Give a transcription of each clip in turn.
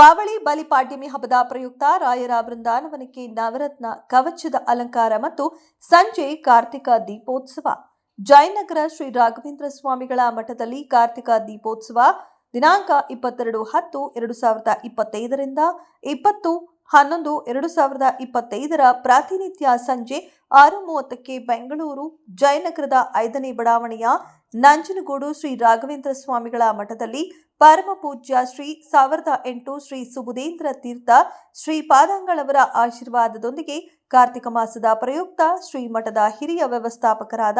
ದೀಪಾವಳಿ ಬಲಿಪಾಡ್ಯಮಿ ಹಬ್ಬದ ಪ್ರಯುಕ್ತ ರಾಯರ ಬೃಂದಾವನಕ್ಕೆ ನವರತ್ನ, ಕವಚದ ಅಲಂಕಾರ ಮತ್ತು ಸಂಜೆ ಕಾರ್ತಿಕ ದೀಪೋತ್ಸವ. ಜಯನಗರ ಶ್ರೀ ರಾಘವೇಂದ್ರ ಸ್ವಾಮಿಗಳ ಮಠದಲ್ಲಿ ಕಾರ್ತಿಕ ದೀಪೋತ್ಸವ, ದಿನಾಂಕ ಇಪ್ಪತ್ತೆರಡು ಹತ್ತು ಎರಡು ಸಾವಿರದ ಇಪ್ಪತ್ತೈದರಿಂದ ಇಪ್ಪತ್ತು ಹನ್ನೊಂದು ಎರಡು ಸಾವಿರದ ಇಪ್ಪತ್ತೈದರ ಪ್ರಾತಿನಿತ್ಯ ಸಂಜೆ ಆರು ಮೂವತ್ತಕ್ಕೆ ಬೆಂಗಳೂರು, ಜಯನಗರದ ಐದನೇ ಬಡಾವಣೆಯ ನಂಜನಗೂಡು ಶ್ರೀ ರಾಘವೇಂದ್ರ ಸ್ವಾಮಿಗಳ ಮಠದಲ್ಲಿ ಪರಮ ಪೂಜ್ಯ ಶ್ರೀ ಸಾವಿರದ ಎಂಟು ಶ್ರೀ ಸುಬುಧೇಂದ್ರ ತೀರ್ಥ ಶ್ರೀ ಪಾದಂಗಳವರ ಆಶೀರ್ವಾದದೊಂದಿಗೆ ಕಾರ್ತಿಕ ಮಾಸದ ಪ್ರಯುಕ್ತ ಶ್ರೀ ಮಠದ ಹಿರಿಯ ವ್ಯವಸ್ಥಾಪಕರಾದ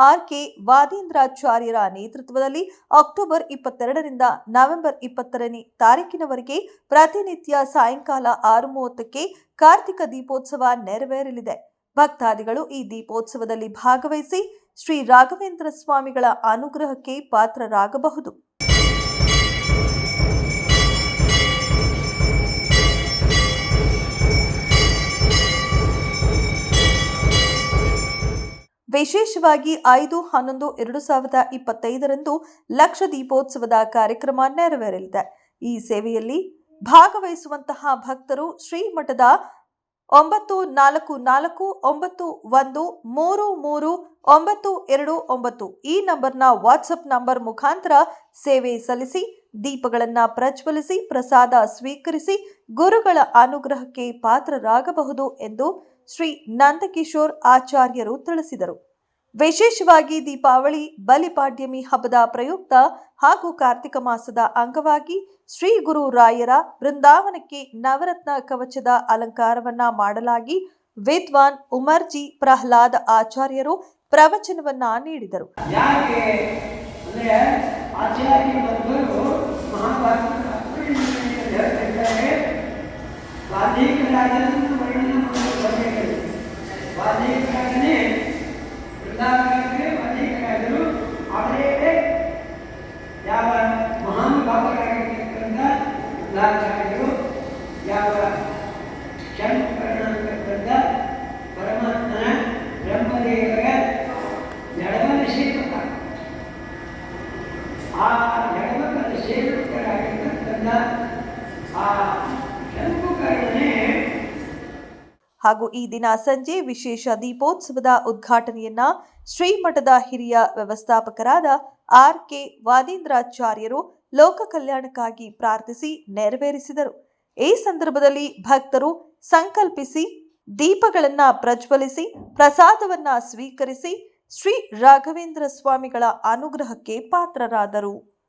ಆರ್ ಕೆ ವಾದೀಂದ್ರಾಚಾರ್ಯರ ನೇತೃತ್ವದಲ್ಲಿ ಅಕ್ಟೋಬರ್ ಇಪ್ಪತ್ತೆರಡರಿಂದ ನವೆಂಬರ್ ಇಪ್ಪತ್ತರನೇ ತಾರೀಕಿನವರೆಗೆ ಪ್ರತಿನಿತ್ಯ ಸಾಯಂಕಾಲ ಆರು ಮೂವತ್ತಕ್ಕೆ ಕಾರ್ತಿಕ ದೀಪೋತ್ಸವ ನೆರವೇರಲಿದೆ. ಭಕ್ತಾದಿಗಳು ಈ ದೀಪೋತ್ಸವದಲ್ಲಿ ಭಾಗವಹಿಸಿ ಶ್ರೀ ರಾಘವೇಂದ್ರ ಸ್ವಾಮಿಗಳ ಅನುಗ್ರಹಕ್ಕೆ ಪಾತ್ರರಾಗಬಹುದು. ವಿಶೇಷವಾಗಿ ಐದು, ಹನ್ನೊಂದು, ಎರಡು ಸಾವಿರದ ಇಪ್ಪತ್ತೈದರಂದು ಲಕ್ಷ ದೀಪೋತ್ಸವದ ಕಾರ್ಯಕ್ರಮ ನೆರವೇರಲಿದೆ. ಈ ಸೇವೆಯಲ್ಲಿ ಭಾಗವಹಿಸುವಂತಹ ಭಕ್ತರು ಶ್ರೀಮಠದ ಒಂಬತ್ತು ನಾಲ್ಕು ನಾಲ್ಕು ಒಂಬತ್ತು ಒಂದು ಮೂರು ಮೂರು ಒಂಬತ್ತು ಎರಡು ಒಂಬತ್ತು. ಈ ನಂಬರ್ನ ವಾಟ್ಸಪ್ ನಂಬರ್ ಮುಖಾಂತರ ಸೇವೆ ಸಲ್ಲಿಸಿ, ದೀಪಗಳನ್ನು ಪ್ರಜ್ವಲಿಸಿ, ಪ್ರಸಾದ ಸ್ವೀಕರಿಸಿ, ಗುರುಗಳ ಅನುಗ್ರಹಕ್ಕೆ ಪಾತ್ರರಾಗಬಹುದು ಎಂದು ಶ್ರೀ ನಂದಕಿಶೋರ್ ಆಚಾರ್ಯರು ತಿಳಿಸಿದರು. ವಿಶೇಷವಾಗಿ ದೀಪಾವಳಿ ಬಲಿಪಾಡ್ಯಮಿ ಹಬ್ಬದ ಪ್ರಯುಕ್ತ ಹಾಗೂ ಕಾರ್ತಿಕ ಮಾಸದ ಅಂಗವಾಗಿ ಶ್ರೀ ಗುರು ರಾಯರ ಬೃಂದಾವನಕ್ಕೆ ನವರತ್ನ ಕವಚದ ಅಲಂಕಾರವನ್ನ ಮಾಡಲಾಗಿ ವಿದ್ವಾನ್ ಉಮರ್ಜಿ ಪ್ರಹ್ಲಾದ್ ಆಚಾರ್ಯರು ಪ್ರವಚನವನ್ನ ನೀಡಿದರು. ಯಾಕೆ ವೃಂದಾವನಕ್ಕೆ ವಾಲ್ಮೀಕರಾಜರು ಅವರೇ ಯಾವ ಮಹಾನುಭಾವರಾಗಿರ್ತಕ್ಕಂಥ ವೃಂದಾಚಾರ್ಯರು ಯಾವ ಶಂಕರನಾಗಿರ್ತಕ್ಕಂಥ ಪರಮಾತ್ಮನ ಬ್ರಹ್ಮದೇವರ ಎಡವನ ಸೇವಕ. ಆ ಎಡವನ ಸೇವಕರಾಗಿರ್ತಕ್ಕಂಥ ಆ ಹಾಗೂ ಈ ದಿನ ಸಂಜೆ ವಿಶೇಷ ದೀಪೋತ್ಸವದ ಉದ್ಘಾಟನೆಯನ್ನ ಶ್ರೀಮಠದ ಹಿರಿಯ ವ್ಯವಸ್ಥಾಪಕರಾದ ಆರ್ ಕೆ ವಾದೀಂದ್ರಾಚಾರ್ಯರು ಲೋಕ ಕಲ್ಯಾಣಕ್ಕಾಗಿ ಪ್ರಾರ್ಥಿಸಿ ನೆರವೇರಿಸಿದರು. ಈ ಸಂದರ್ಭದಲ್ಲಿ ಭಕ್ತರು ಸಂಕಲ್ಪಿಸಿ, ದೀಪಗಳನ್ನು ಪ್ರಜ್ವಲಿಸಿ, ಪ್ರಸಾದವನ್ನ ಸ್ವೀಕರಿಸಿ ಶ್ರೀ ರಾಘವೇಂದ್ರ ಸ್ವಾಮಿಗಳ ಅನುಗ್ರಹಕ್ಕೆ ಪಾತ್ರರಾದರು.